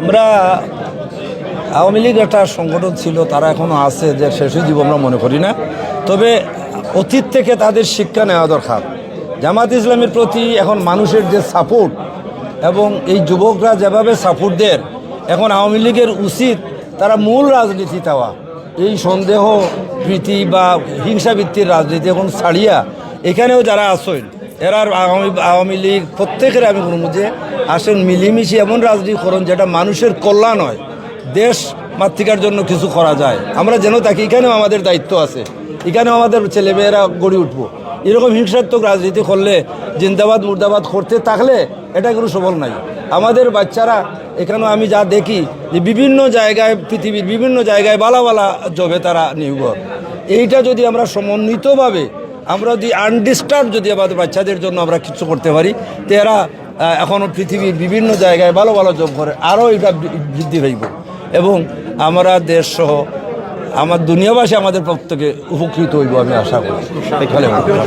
আমরা আওয়ামী লীগ একটা সংগঠন ছিল, তারা এখনও আছে যে শেষে জীব আমরা মনে করি না। তবে অতীত থেকে তাদের শিক্ষা নেওয়া দরকার। জামাত ইসলামের প্রতি এখন মানুষের যে সাপোর্ট এবং এই যুবকরা যেভাবে সাপোর্ট দেন, এখন আওয়ামী লীগের উচিত তারা মূল রাজনীতি দেওয়া এই সন্দেহ প্রীতি বা হিংসাবৃত্তির রাজনীতি এখন ছাড়িয়া এখানেও যারা আসেন এরা আওয়ামী আওয়ামী লীগ প্রত্যেকের আমি বলব যে আসেন মিলিমিশি এমন রাজনীতি করুন যেটা মানুষের কল্যাণ হয়। দেশ মাতৃকার জন্য কিছু করা যায়। আমরা যেন থাকি, এখানেও আমাদের দায়িত্ব আছে। এখানেও আমাদের ছেলেমেয়েরা গড়ে উঠবো। এরকম হিংসাত্মক রাজনীতি করলে, জিন্দাবাদ, মুর্দাবাদ করতে থাকলে এটা কোনো সবল নাই। আমাদের বাচ্চারা, এখানেও আমি যা দেখি যে বিভিন্ন জায়গায়, পৃথিবীর বিভিন্ন জায়গায় বালা বালা জবে তারা নির্ভর এইটা যদি আমরা সমন্বিতভাবে আমরা যদি আনডিস্টার্ব যদি আমাদের বাচ্চাদের জন্য আমরা কিছু করতে পারি তো এরা এখনও পৃথিবীর বিভিন্ন জায়গায় ভালো ভালো জব করে আরও এটা বৃদ্ধি হইব এবং আমরা দেশ সহ আমার দুনিয়াবাসী আমাদের প্রত্যেকে উপকৃত হইব আমি আশা করি।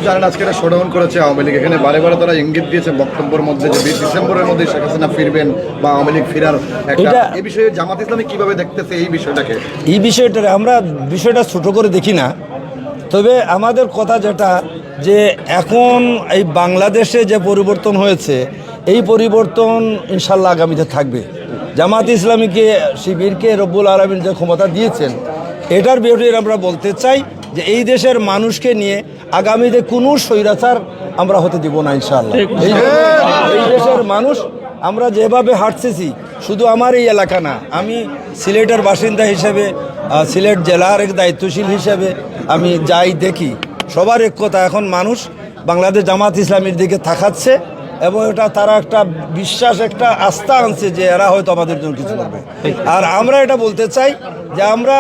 জানেন আজকে একটা শোডাউন করেছে আওয়ামী লীগ। এখানে বারে বারে তারা ইঙ্গিত দিয়েছে বক্তব্যের মধ্যে যে বিশ ডিসেম্বরের মধ্যে শেখ হাসিনা ফিরবেন বা আওয়ামী লীগ ফেরার একটা। এটা- এই বিষয়ে জামাত ইসলামী কীভাবে দেখতেছে এই বিষয়টাকে? এই বিষয়টা আমরা বিষয়টা ছোট করে দেখি না। তবে আমাদের কথা যেটা, যে এখন এই বাংলাদেশে যে পরিবর্তন হয়েছে, এই পরিবর্তন ইনশাল্লাহ আগামীতে থাকবে। জামাত ইসলামীকে, শিবিরকে রব্বুল আলমীর যে ক্ষমতা দিয়েছেন, এটার বিরুদ্ধে আমরা বলতে চাই যে এই দেশের মানুষকে নিয়ে আগামীতে কোনো স্বৈরাচার আমরা হতে দিব না ইনশাল্লাহ এই দেশের মানুষ আমরা যেভাবে হাঁটতেছি শুধু আমার এই এলাকা না আমি সিলেটের বাসিন্দা হিসেবে সিলেট জেলার এক দায়িত্বশীল হিসেবে আমি যাই দেখি সবার এক কথা এখন মানুষ বাংলাদেশ জামাত ইসলামের দিকে থাকাচ্ছে এবং এটা তারা একটা বিশ্বাস একটা আস্থা আনছে যে এরা হয়তো আমাদের জন্য কিছু করবে। আর আমরা এটা বলতে চাই যে আমরা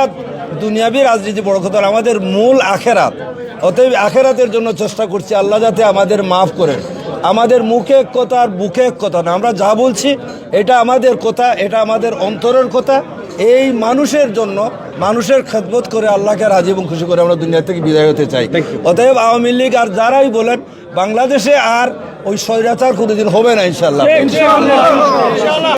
দুনিয়াবী রাজনীতি বড় কথা আমাদের মূল আখেরাত। অতএব আখেরাতের জন্য চেষ্টা করছি আল্লাহ যাতে আমাদের মাফ করেন। আমাদের মুখে এক কথা আর বুকে এক কথা না। আমরা যা বলছি এটা আমাদের কথা এটা আমাদের অন্তরের কথা। এই মানুষের জন্য মানুষের খেদমত করে আল্লাহকে রাজি এবং খুশি করে আমরা দুনিয়া থেকে বিদায় হতে চাই। অতএব আওয়ামী লীগ আর যারাই বলেন বাংলাদেশে আর ওই স্বৈরাচার কোনোদিন হবে না ইনশাল্লাহ